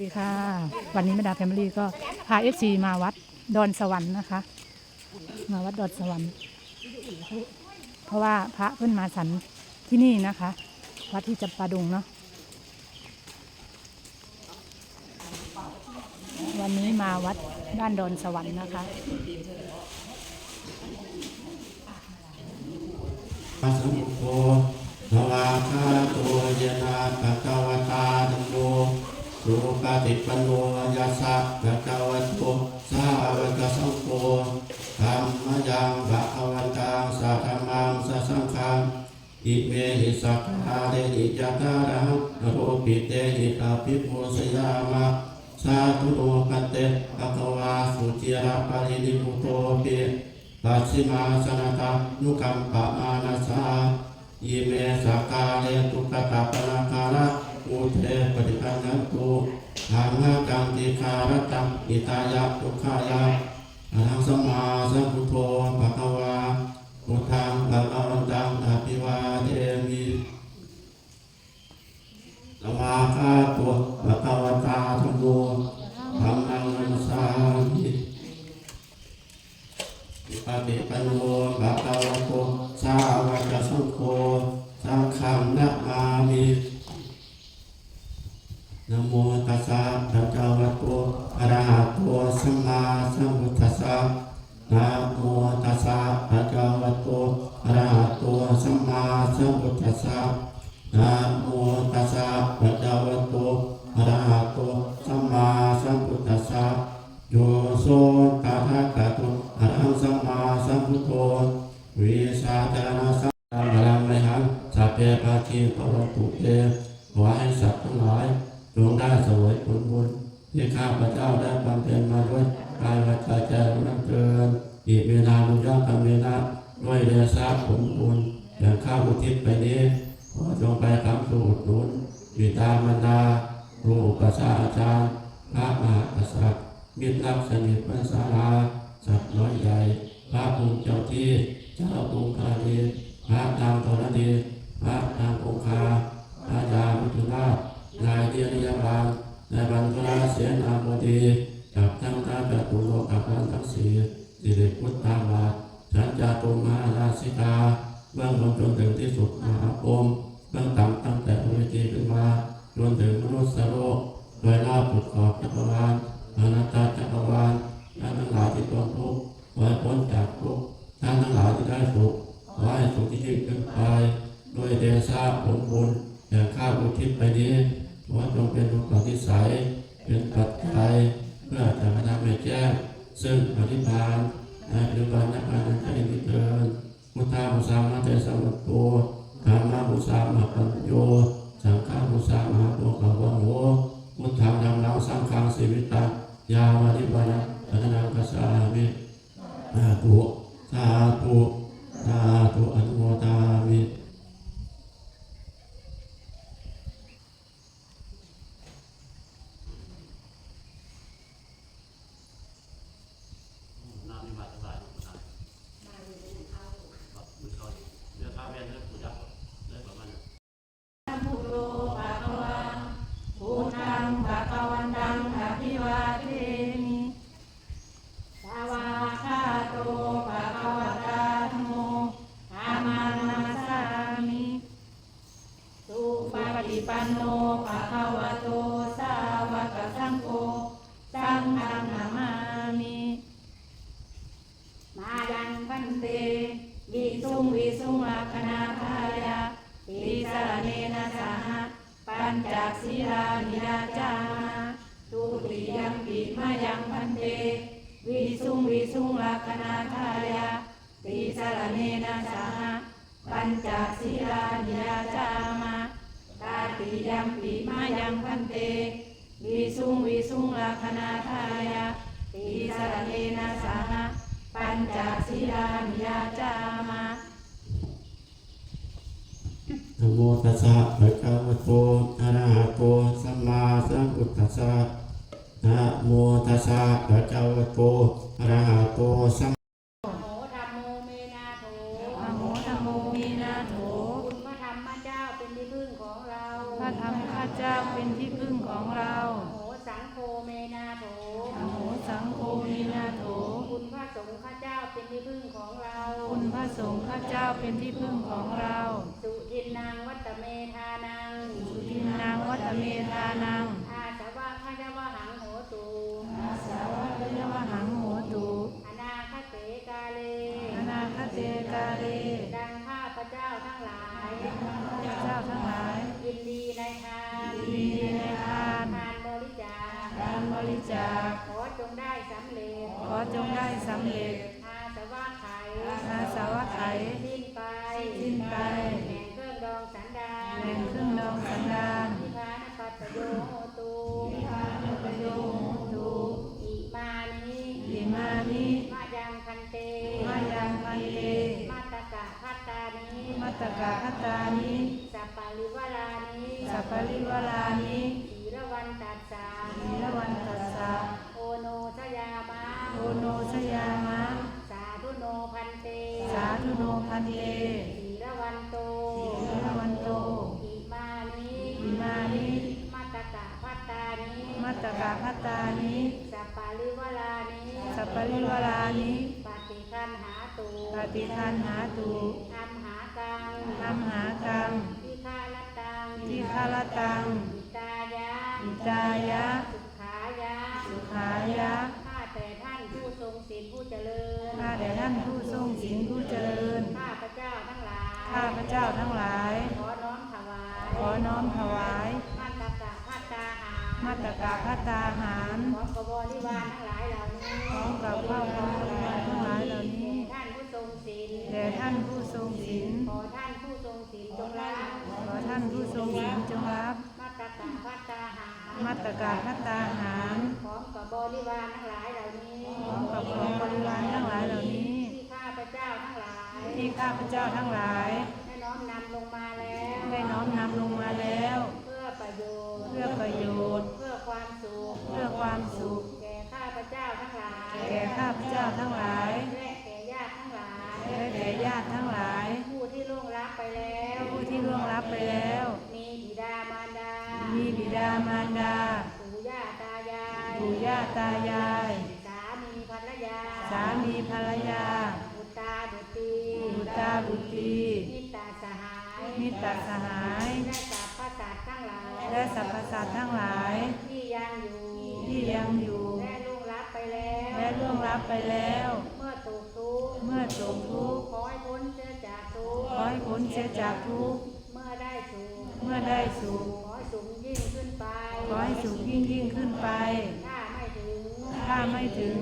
สดีค่ะ วันนี้แม่ดาแฟมิลี่ก็พาเอฟซีมาวัดดอนสวรรค์นะคะ มาวัดดอนสวรรค์ เพราะว่าพระเพิ่นมาสันที่นี่นะคะ วัดที่จำปาดุงเนาะวันนี้มาวัดด้านดอนสวรรค์นะคะปัสสมุโตภวาคาตัวยนาภะคะวตาธัมโม สุปฏิปันโนยัสสะภะคะวะโตสาวกสังโฆธัมมยังภะคะวันตังสัทธัมมังสัสังฆังอิเมหิสักขาเดหิจัตตารังโรปิเตหิตาปิโพสยามะสาธุโอปันเตภะคะวาสุจิระปรินิพุโตปิปัสสิมาสนตานุกัมปะมานาสาอิเมสักาเลตุกตาปนาคาระ อุเทปฏิปันนันตุธรรมกังติคารตังอิตายะทุกขายะอรหังสมาสัมพุทโธภะคะวาพุทธังภะคะวันตังอภิวาเทมิสวาคาตัวภะคะวตาธัมโมธัมมังนัมสสามิปฏิปันโนภะคะวะโตสาวกสังโฆ พุทธัสสะนะโมตัสสะภะคะวะโตอะระหะโตสัมมาสัมพุทธัสสะโยโสตถาคตอะระหังสัมมาสัมพุทโธวิชาจารณสัมมาพลังไมหังสัพเพปาทีปรตุเตขอให้สัตว์ทั้งหลายจงได้สวยผลบุญที่ข้าพเจ้าได้บำเพ็ญมาด้วยกายวาจาใจนักเกินอิเมนานุยกรรมเมนะด้วยเดชะผลบุญ อย่างข้าอุทิศไปนี้ขอจงไปคำสู่อุดหนุนบิดามารดาครูอุปชาอาจารย์ พระมหากษัตริย์มิตรรักสนิทพระสาราสัตว์น้อยใหญ่ พระภูมิเจ้าที่ เจ้าภูมิคาลีพระนางธรณีพระนางองคาพระยามิถุนาถนายเดียนิยบาลนายบรรพราเสียนาบดีกับทั้งท่านแบบตุโลกับพันทั้งสี่สิริพุทธาบาฉันจาตุมาราชิกา เบื้องบนจนถึงที่สุดมหาพรหมเบื้องต่ำตั้งแต่เวทีขึ้นมาจนถึงมนุษย์โลกโดยรอบปุดขอบจักรวาลอนัตตาจักรวาลท่านทั้งหลายที่ต้องทุกข์ขอให้พ้นจากทุกข์ท่านทั้งหลายที่ได้สุขขอให้สุขที่ยิ่งขึ้นไปด้วยเดชะผลบุญอย่างข้าอุทิศไปนี้ขอจงเป็นบุญปฏิสัยเป็นปัจจัยเพื่อจะทำให้แจ้งซึ่งปฏิภาณในปัจจุบันและการใจนิเทิน มุทามุสามาเตสัมปโตกามามุสามาปัญโย สังฆามุสามาโตกวังโวมุทังธรรมนังสังฆังสิวิตายาวานิบานะพันังกัสสามิอาธุสาธุสาธุอนุโมทามิ พุทโธภะคะวาพุทธังภะคะวันตังอภิวาเทมิสวาคาโตภะคะวตาธัมโมอามานาสามิสุปฏิ ปันโนภะคะวะโต ดิยังปิมายังพันเตวิสุงวิสุงลักขณาทายาติสรเนนะสหปัญจศีลานิยาจามานะโมตัสสะภะคะวะโตอะระหะโตสัมมาสัมพุทธัสสะนะโมตัสสะภะคะวะโตอะระหะโตสัม โมธรรมโมเมนาโถ อะโมธัมโมมีนาโถ คุณพระธรรมเจ้าเป็นที่พึ่งของเรา พระธรรมข้าเจ้าเป็นที่พึ่งของเรา โมสัง เป็นที่พึ่งของเรา สุทินนางวัตเมธานัง สุทินนางวัตเมธานัง อาสวะขยวะหังโหตูสาวะพยวหังโหตุอนาคเตกาเลอนาคเตกาเล ดังข้าพระเจ้าทั้งหลายเจ้าทั้งหลายยินดีในทานดีในทานทานบริจาคการบริจาคขอจงได้สำเร็จ ขอจงได้สำเร็จอาสวะไขอาสาวะไข ธุโนพันเตสีระวันโตสีละวันโตอิมานิอิมานิมาตกะพัตตานิมัตตกะคตานิสัปปาริวารานิสัพพะริวรานิปฏิคันหาตุปฏิคันหาตุธรรมหากังธรรมหากังทิฆาลตังทิคารตังอิตายะอิตายะ สุขายะสุขายะข้าแต่ท่านผู้ทรงศีลผู้เจริญข้าแต่ท่านผู้ทรงศีลผู้เจริญ ข้าพระเจ้าทั้งหลาย ขอน้อมถวาย ขอน้อมถวาย มาตกะพัตตาหารมัตตกะคตาหาร ของกบริวารทั้งหลายเหล่านี้พร้อมกับข้าวของบริวารทั้งหลายเหล่านี้ ท่านผู้ทรงศีลแด่ท่านผู้ทรงศีล ขอท่านผู้ทรงศีลจงรับขอท่านผู้ทรงศีลจงรับ มาตกะพัตตาหารมัตตกะคตาหารของกับบริวารทั้งหลายเหล่านี้พร้อมกับของบริวารทั้งหลายเหล่านี้ ที่ข้าพระเจ้าทั้งหลาย ที่ข้าพเจ้าทั้งหลาย ได้น้อมนำลงมาแล้ว ได้น้อมนำลงมาแล้ว เพื่อประโยชน์ เพื่อประโยชน์ เพื่อความสุข เพื่อความสุข แก่ข้าพเจ้าทั้งหลาย แก่ข้าพเจ้าทั้งหลาย และแก่ญาติทั้งหลาย และแก่ญาติทั้งหลาย ผู้ที่ล่วงลับไปแล้ว ผู้ที่ล่วงลับไปแล้ว มีบิดามารดา มีบิดามารดา ปู่ย่าตายาย ปู่ย่าตายาย สามีภรรยา สามีภรรยาบุตรตาบุตรี บุตาบุตรีมิตรสหายมิตรสหาย และสรรพสัตว์ทั้งหลายและสรรพสัตว์ทั้งหลาย ที่ยังอยู่ที่ยังอยู่ และล่วงลับไปแล้วและล่วงลับไปแล้ว เมื่อตกทุกข์เมื่อตกทุกข์ขอให้พ้นเสียจากทุกข์ขอให้พ้นเสียจากทุกข์เมื่อได้สุขเมื่อได้สุขขอให้สูงยิ่งขึ้นไปขอให้สุขยิ่งยิ่งขึ้นไป ถ้าไม่ถึงถ้าไม่ถึง